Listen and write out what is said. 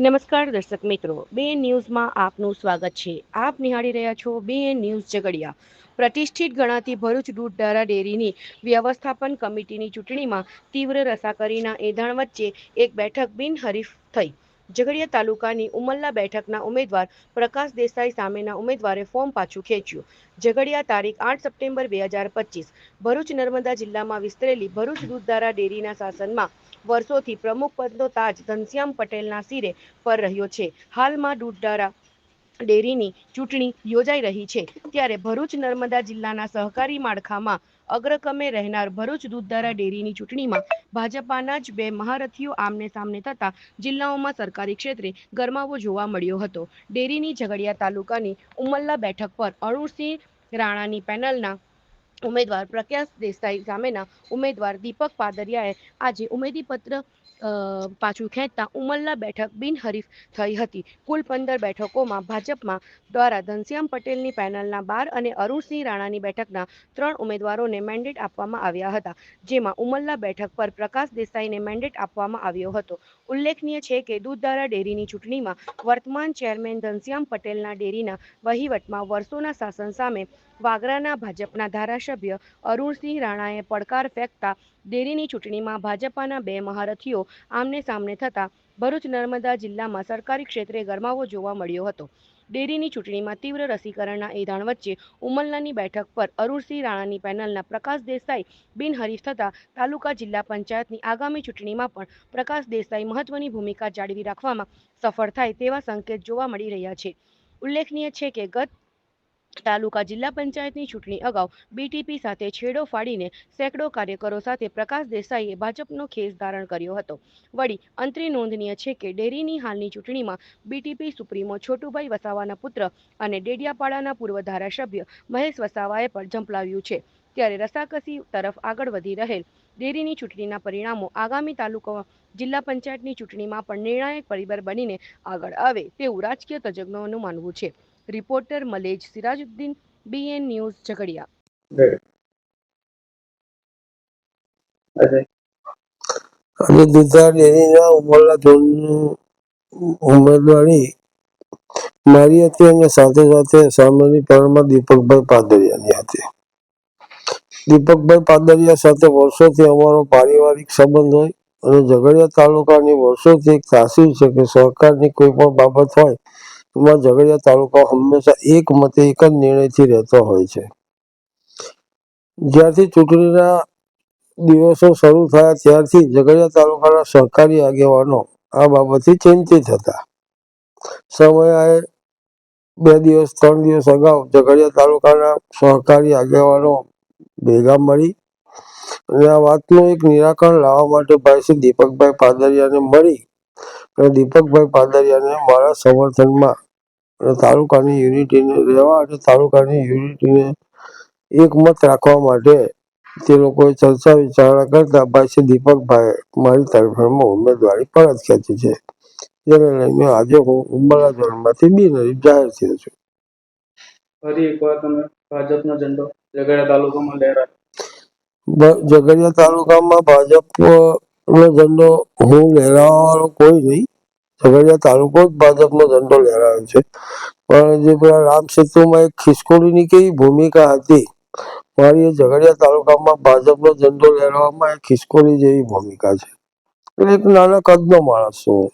નમસ્કાર દર્શક મિત્રો, બે ન્યૂઝમાં આપનું સ્વાગત છે. આપ નિહાળી રહ્યા છો બે ન્યૂઝ ઝઘડિયા. પ્રતિષ્ઠિત ગણાતી ભરૂચ દૂધ ધારા ડેરીની વ્યવસ્થાપન કમિટીની ચૂંટણીમાં તીવ્ર રસાકરીના એંધાણ વચ્ચે એક બેઠક બિનહરીફ થઈ. ઝઘડિયા તાલુકાની ઉમલ્લા બેઠકના ઉમેદવાર પ્રકાશ દેસાઈ સામેના ઉમેદવારે ફોર્મ પાછું ખેંચ્યું. ઝઘડિયા તારીખ આઠ સપ્ટેમ્બર બે હજાર પચીસ. ભરૂચ નર્મદા જિલ્લામાં વિસ્તરેલી ભરૂચ દૂધધારા ડેરીના શાસનમાં વર્ષોથી પ્રમુખ પદનો તાજ ઘનશ્યામ પટેલના સિરે પર રહ્યો છે. હાલમાં દૂધધારા ડેરીની ચૂંટણી યોજાઈ રહી છે. ત્યારે ભરૂચ નર્મદા જિલ્લાના સહકારી માળખામાં અગ્રક્રમે રહેનાર ભરૂચ દૂધધારા ડેરીની ચૂંટણીમાં ભાજપાના જ બે મહારથીઓ આમને સામને થતા જિલ્લાઓમાં સરકારી ક્ષેત્રે ગરમાવો જોવા મળ્યો હતો. ડેરીની ઝઘડિયા તાલુકાની ઉમલ્લા બેઠક પર અરુણસિંહ રાણાની પેનલના ઉમેદવાર પ્રકાશ દેસાઈ સામેના ઉમેદવાર દીપક પાદરિયાએ આજે ઉમેદીપત્ર પાછું ખેંચતા ઉમલ્લા બેઠક બિનહરીફ થઈ હતી. કુલ પંદર બેઠકોમાં ભાજપમાં દ્વારા ધનશ્યામ પટેલની પેનલના બાર અને અરુણસિંહ રાણાની બેઠકના ત્રણ ઉમેદવારોને મેન્ડેટ આપવામાં આવ્યા હતા, જેમાં ઉમલ્લા બેઠક પર પ્રકાશ દેસાઈને મેન્ડેટ આપવામાં આવ્યો હતો. ઉલ્લેખનીય છે કે દૂધધારા ડેરીની ચૂંટણીમાં વર્તમાન ચેરમેન ધનશ્યામ પટેલના ડેરીના વહીવટમાં વર્ષોના શાસન સામે વાગરાના ભાજપના ધારાસભ્ય અરુણસિંહ રાણાએ પડકાર ફેંકતા ડેરીની ચૂંટણીમાં ભાજપાના બે મહારથીઓ આમને સામને થતાં ભરૂચ નર્મદા જિલ્લામાં સરકારી ક્ષેત્રે ગરમાવો જોવા મળ્યો હતો. ડેરીની ચૂંટણીમાં તીવ્ર રસીકરણના એધાણ વચ્ચે ઉમલનાની બેઠક પર અરુણસિંહ રાણાની પેનલના પ્રકાશ દેસાઈ બિનહરીફ થતા તાલુકા જિલ્લા પંચાયતની આગામી ચૂંટણીમાં પણ પ્રકાશ દેસાઈ મહત્વની ભૂમિકા જાળવી રાખવામાં સફળ થાય તેવા સંકેત જોવા મળી રહ્યા છે. ઉલ્લેખનીય છે કે ગત તાલુકા જિલ્લા પંચાયતની ચૂંટણી અગાઉ બીટીપી સાથે છેડો ફાડીને સેંકડો કાર્યકરો સાથે પ્રકાશ દેસાઈએ ભાજપનો ખેસ ધારણ કર્યો હતો. વળી અંતરી નોંધનીય છે કે ડેરીની હાલની ચૂંટણીમાં બીટીપી સુપ્રીમો છોટુભાઈ વસાવાના પુત્ર અને ડેડિયાપાડાના પૂર્વ ધારાસભ્ય મહેશ વસાવાએ પણ ઝંપલાવ્યું છે. ત્યારે રસાકસી તરફ આગળ વધી રહેલ ડેરીની ચૂંટણીના પરિણામો આગામી તાલુકો જિલ્લા પંચાયતની ચૂંટણીમાં પણ નિર્ણાયક પરિબળ બનીને આગળ આવે તેવું રાજકીય તજજ્ઞોનું માનવું છે. રિપોર્ટર મલેજ સિરાજુદ્દીન બીએન ન્યૂઝ ઝઘડિયા. અને દુધાર ડેરીના ઉમરલા ઝોનની ઉમેદવારી મારી હતી અને સાથે સાથે સામેની પરણમાં દીપકભાઈ પાદરિયાની હતી. દીપકભાઈ પાદરિયા સાથે વર્ષોથી અમારો પારિવારિક સંબંધ હોય અને ઝઘડિયા તાલુકાની વર્ષોથી એક તાસીર છે કે સરકારની કોઈ પણ બાબત હોય એમાં ઝઘડિયા તાલુકો હંમેશા એક મતે એક જ નિર્ણયથી રહેતો હોય છે. જ્યારથી ચૂંટણીના દિવસો શરૂ થયા ત્યારથી ઝઘડિયા તાલુકાના સહકારી આગેવાનો આ બાબતથી ચિંતિત હતા. સમયે બે દિવસ, ત્રણ દિવસ અગાઉ ઝઘડિયા તાલુકાના સહકારી આગેવાનો ભેગા મળી અને આ વાતનું એક નિરાકરણ લાવવા માટે ભાઈ શ્રી દીપકભાઈ પાદરિયાને મળી અને દીપકભાઈ પાદરિયાને મારા સમર્થનમાં અને તાલુકાની યુનિટીને રહેવા અને તાલુકાની યુનિટીને એકમત રાખવા માટે તે લોકોએ ચર્ચા વિચારણા કરતા ભાઈ દીપકભાઈ મારી તરફેણમાં ઉમેદવારી પરત ખેંચી છે. જેને લઈને આજે હું ઉમરા ઝોનમાંથી બિનહરીફ જાહેર થયો છું. ફરી એકવાર તમે ભાજપનો ઝંડો ઝઘડિયા તાલુકામાં લહેરાવ્યો બ- ઝઘડિયા તાલુકામાં ભાજપનો ઝંડો હું લહેરાવવાનો કોઈ નહીં. ઝઘડિયા તાલુકો જ ભાજપનો ઝંડો લહેરાવે છે. પણ જે પેલા રામ સેતુમાં એક ખિસકોલીની કેવી ભૂમિકા હતી, મારી એ ઝઘડિયા તાલુકામાં ભાજપનો ઝંડો લહેરાવવામાં ખિસકોલી જેવી ભૂમિકા છે. એટલે એક નાના કદનો માણસ છું.